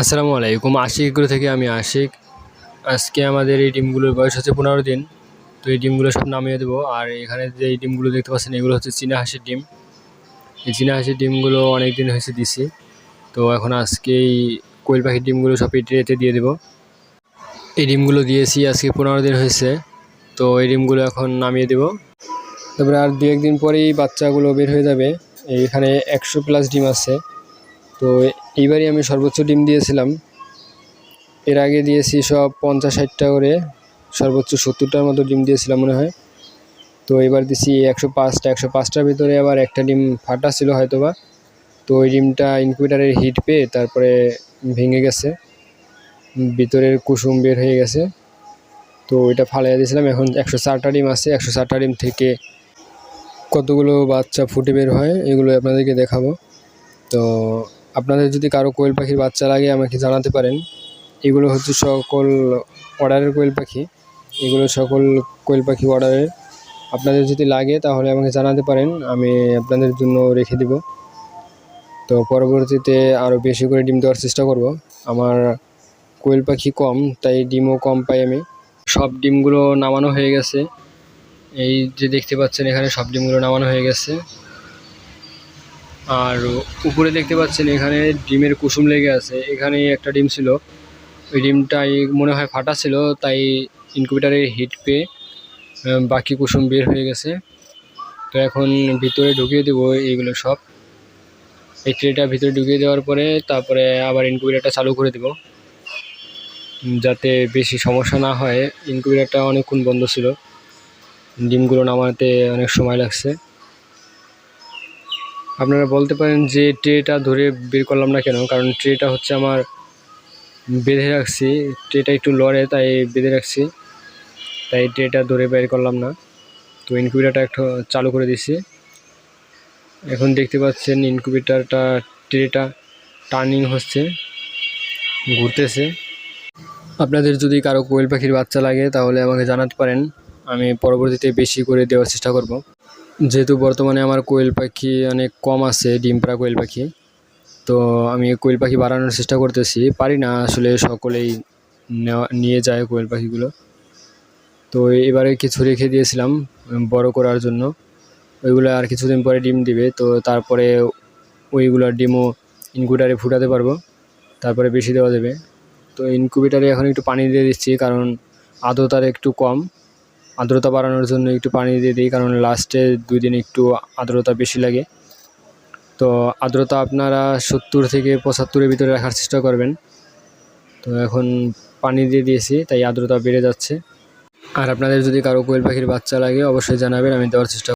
আসসালামু আলাইকুম। আশিকগুলো থেকে আমি আশিক। আজকে আমাদের এই ডিমগুলোর বয়স হচ্ছে পনেরো দিন। তো এই ডিমগুলো সব নামিয়ে দেবো। আর এখানে যে এই ডিমগুলো দেখতে পাচ্ছেন, এগুলো হচ্ছে চীনা হাঁসের ডিম। এই চীনা হাঁসের ডিমগুলো অনেক দিন হয়েছে দিছি। তো এখন আজকে এই কোয়েল পাখির ডিমগুলো সব এই দিয়ে দেবো। এই ডিমগুলো দিয়েছি, আজকে পনেরো দিন হয়েছে। তো এই ডিমগুলো এখন নামিয়ে দেবো। তারপরে আর দু একদিন পরেই বাচ্চাগুলো বের হয়ে যাবে। এখানে একশো প্লাস ডিম আছে। তো এইবারই আমি সর্বোচ্চ ডিম দিয়েছিলাম। এর আগে দিয়েছি সব পঞ্চাশ ষাটটা করে, সর্বোচ্চ সত্তরটার মতো ডিম দিয়েছিলাম মনে হয়। তো এবার দিছি একশো পাঁচটা একশো পাঁচটার ভিতরে আবার একটা ডিম ফাটা ছিল হয়তো বা তো ওই ডিমটা ইনকিউবেটারের হিট পেয়ে তারপরে ভেঙে গেছে। ভিতরের কুসুম বের হয়ে গেছে। তো ওইটা ফালাই দিয়েছিলাম। এখন একশো চারটা ডিম আছে, একশো চারটা ডিম থেকে কতগুলো বাচ্চা ফুটে বের হয় এগুলো আপনাদেরকে দেখাবো। তো আপনাদের যদি কারও কোয়েল পাখির বাচ্চা লাগে, আমাকে জানাতে পারেন। এগুলো হচ্ছে সকল অর্ডারের কোয়েল পাখি। এগুলো সকল কোয়েল পাখি অর্ডারের আপনাদের যদি লাগে, তাহলে আমাকে জানাতে পারেন। আমি আপনাদের জন্য রেখে দিব। তো পরবর্তীতে আরও বেশি করে ডিম দেওয়ার চেষ্টা করব। আমার কোয়েল পাখি কম, তাই ডিমও কম পাই আমি। সব ডিমগুলো নামানো হয়ে গেছে। এই যে দেখতে পাচ্ছেন, এখানে সব ডিমগুলো নামানো হয়ে গেছে। আর উপরে দেখতে পাচ্ছেন এখানে ডিমের কুসুম লেগে আছে। এখানে একটা ডিম ছিল। ওই ডিমটাই মনে হয় ফাটা ছিল, তাই ইনকিউবেটারে হিট পেয়ে বাকি কুসুম বের হয়ে গেছে। তো এখন ভিতরে ঢুকিয়ে দেবো এইগুলো সব। এই ট্রেটা ভিতরে ঢুকিয়ে দেওয়ার পরে তারপরে আবার ইনকিউবেটারটা চালু করে দেবো। যাতে বেশি সমস্যা না হয়। ইনকিউবেটারটা অনেকক্ষণ বন্ধ ছিল। ডিমগুলো নামাতে অনেক সময় লাগছে। আপনারা বলতে পারেন যে ট্রেটা ধরে বের করলাম না কেন? কারণ ট্রেটা হচ্ছে আমার বেঁধে রাখছি। ট্রেটা একটু লড়ে, তাই বেঁধে রাখছি। তাই ট্রেটা ধরে বের করলাম না। তো ইনকিউবেটারটা একটু চালু করে দিছি এখন দেখতে পাচ্ছেন ইনকিউবেটারটা, ট্রেটা টার্নিং হচ্ছে, ঘুরতেছে। আপনাদের যদি কারও কোয়েল পাখির বাচ্চা লাগে, তাহলে আমাকে জানাতে পারেন। আমি পরবর্তীতে বেশি করে দেওয়ার চেষ্টা করব। যেহেতু বর্তমানে আমার কোয়েল পাখি অনেক কম আছে ডিম পাড়া কোয়েল পাখি, তো আমি কোয়েল পাখি বাড়ানোর চেষ্টা করতেছি। পারি না আসলে সকলেই নিয়ে যায় কোয়েল পাখিগুলো। তো এবারে কিছু রেখে দিয়েছিলাম, বড় করার জন্য। ওইগুলো আর কিছুদিন পরে ডিম দিবে, তো তারপরে ওইগুলোর ডিমও ইনকিউবেটারে ফুটাতে পারব, তারপরে বেশি দেওয়া যাবে। তো ইনকিউবেটারে এখন একটু পানি দিয়ে দিচ্ছি, কারণ আর্দ্রতার একটু কম। আর্দ্রতা বাড়ানোর জন্য একটু পানি দিয়ে দিই, কারণ লাস্টে দুই দিন একটু আর্দ্রতা বেশি লাগে। তো আর্দ্রতা আপনারা সত্তর থেকে পঁচাত্তরের ভিতরে রাখার চেষ্টা করবেন। তো এখন পানি দিয়ে দিয়েছি, তাই আর্দ্রতা বেড়ে যাচ্ছে। আর আপনাদের যদি কারও কোয়েল পাখির বাচ্চা লাগে, অবশ্যই জানাবেন, আমি দেওয়ার চেষ্টা